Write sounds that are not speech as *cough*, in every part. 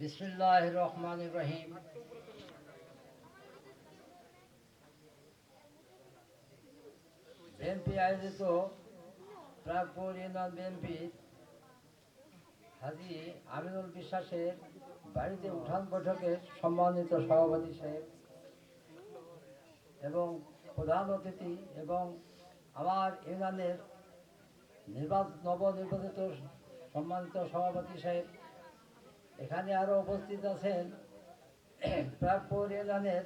বিসমুল্লাহ রহমান রহিম। বিএনপি আয়োজিত Pragpur union BNP Haji Aminul বিশ্বাসের বাড়িতে উঠান বৈঠকের সম্মানিত সভাপতি সাহেব এবং প্রধান অতিথি এবং আমার ইউনিয়নের নির্বাচন নবনির্বাচিত সম্মানিত সভাপতি সাহেব এখানে আরও উপস্থিত আছেন প্রাগপুর ইউনিয়নের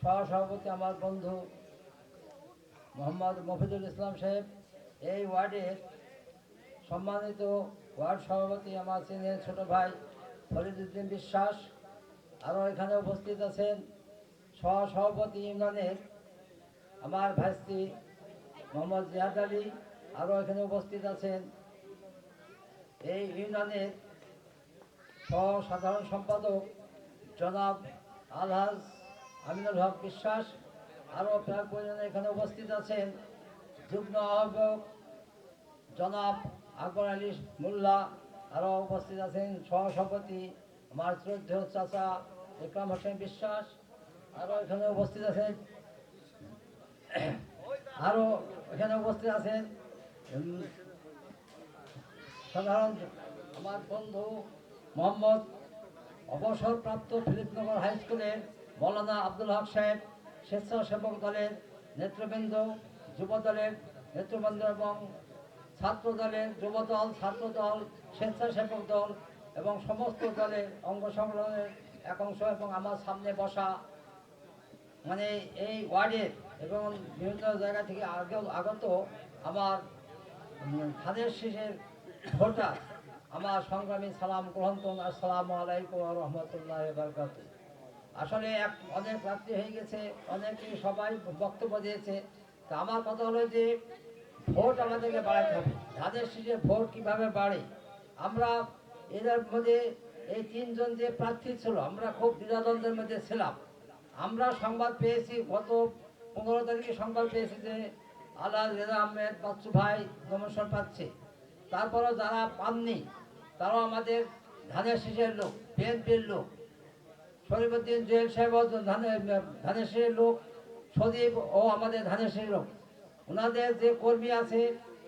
সহসভাপতি আমার বন্ধু মোহাম্মদ মফিদুল ইসলাম সাহেব। এই ওয়ার্ডের সম্মানিত ওয়ার্ড সভাপতি আমার সিনিয়র ছোট ভাই ফরিদুদ্দিন বিশ্বাস। আরও এখানে উপস্থিত আছেন সহসভাপতি ইউনিয়নের আমার ভাইস্তি মোহাম্মদ জিয়াদ আলী। আরও এখানে উপস্থিত আছেন এই ইউনিয়নের সহ সাধারণ সম্পাদক জনাব আলহাজ আমিনুল হক বিশ্বাস আরও প্রায় পরিজন এখানে উপস্থিত আছেন যুগ্ম আহ্বায়ক জনাব আকবর আলী মোল্লা, আরও উপস্থিত আছেন সহসভাপতি আমার শ্রদ্ধেয় চাচা ইকরাম হোসেন বিশ্বাস, আরও এখানে উপস্থিত আছেন *clears throat* আরও এখানে উপস্থিত আছেন সাধারণ আমার বন্ধু মোহাম্মদ অবসরপ্রাপ্ত ফিলিপনগর হাই স্কুলের মৌলানা আব্দুল হক সাহেব স্বেচ্ছাসেবক দলের নেতৃবৃন্দ যুব দলের নেতৃবৃন্দ এবং ছাত্র দলের যুব দল ছাত্র দল স্বেচ্ছাসেবক দল এবং সমস্ত দলের অঙ্গ সংগ্রহের এক অংশ এবং আমার সামনে বসা মানে এই ওয়ার্ডের এবং বিভিন্ন জায়গা থেকে আগত আমার ধানের শীষের ভোটার আমার সংগ্রামী সালাম গ্রহণ করুন আসসালামু আলাইকুম রহমতুল্লাহ বারকাত আসলে এক, অনেক রাত্রি হয়ে গেছে, অনেকে সবাই বক্তব্য দিয়েছে। তা আমার কথা হলো যে, ভোট আমাদেরকে বাড়াতে হবে। ধানের শীষের ভোট কীভাবে বাড়ে? আমরা এদের মধ্যে, এই তিনজন যে প্রার্থী ছিল, আমরা খুব দ্বিধাদ্বন্দ্বের মধ্যে ছিলাম। আমরা সংবাদ পেয়েছি, গত পনেরো তারিখে সংবাদ পেয়েছি যে, আল্লাহ রেজা আহমেদ বাচ্চু ভাই নমস্কার পাচ্ছে। তারপরেও যারা পাননি তারাও আমাদের ধানের শীষের লোক, বিএনপির লোক। শরীফুদ্দিন জুয়েল সাহেব ধানের ধানের শীষের লোক সদীপ ও আমাদের ধানের শীষের লোক। ওনাদের যে কর্মী আছে,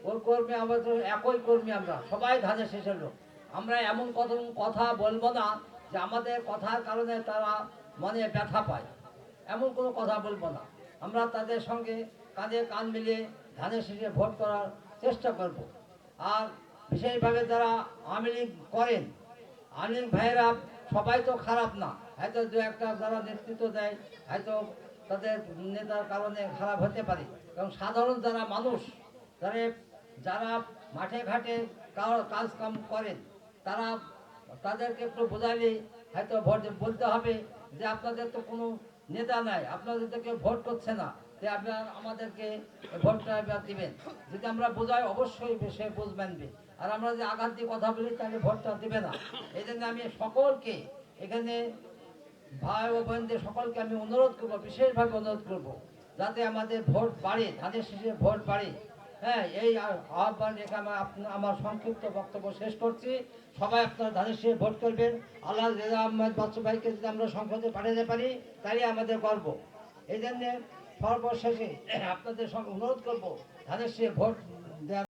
ওর কর্মী আমাদের একই কর্মী আমরা, সবাই ধানের শীষের লোক। আমরা এমন কত কথা বলব না যে আমাদের কথার কারণে তারা মনে ব্যথা পায়। এমন কোনো কথা বলব না। আমরা তাদের সঙ্গে কাঁধে কান মিলিয়ে ধানের শীষে ভোট করার চেষ্টা করব। আর বিশেষভাবে যারা আওয়ামী লীগ করেন, আওয়ামী লীগ ভাইয়েরা সবাই তো খারাপ না। হয়তো দু একটা যারা নেতৃত্ব দেয়, হয়তো তাদের নেতার কারণে খারাপ হতে পারে। এবং সাধারণ যারা মানুষ, যারা যারা মাঠে ঘাটে কাজ কাম করেন, তারা তাদেরকে একটু বোঝালে হয়তো ভোট বলতে হবে যে আপনাদের তো কোনো নেতা নাই, আপনাদের তো কেউ ভোট করছে না। যে আপনার আমাদেরকে ভোটটা দিবেন। যদি আমরা বোঝাই, অবশ্যই সে বুঝবেন আর আমরা যে আঘাত দিয়ে কথা বলি তাহলে ভোটটা দিবে না। এই জন্য আমি সকলকে এখানে ভাই ও বোনদের সকলকে আমি অনুরোধ করব, বিশেষভাবে অনুরোধ করব, যাতে আমাদের ভোট বাড়ে ধানের শেষে ভোট বাড়ে। হ্যাঁ এই আহ্বান রেখে আমার আমার সংক্ষিপ্ত বক্তব্য শেষ করছি। সবাই আপনারা ধানের শেষে ভোট করবেন। আল্লাহ রেজা আহমেদ বাচ্চু ভাইকে যদি আমরা সংসদে পাঠাতে পারি তাই আমাদের গর্ব। এই জন্যে সর্বশেষে আপনাদের সঙ্গে অনুরোধ করব ধানের সে ভোট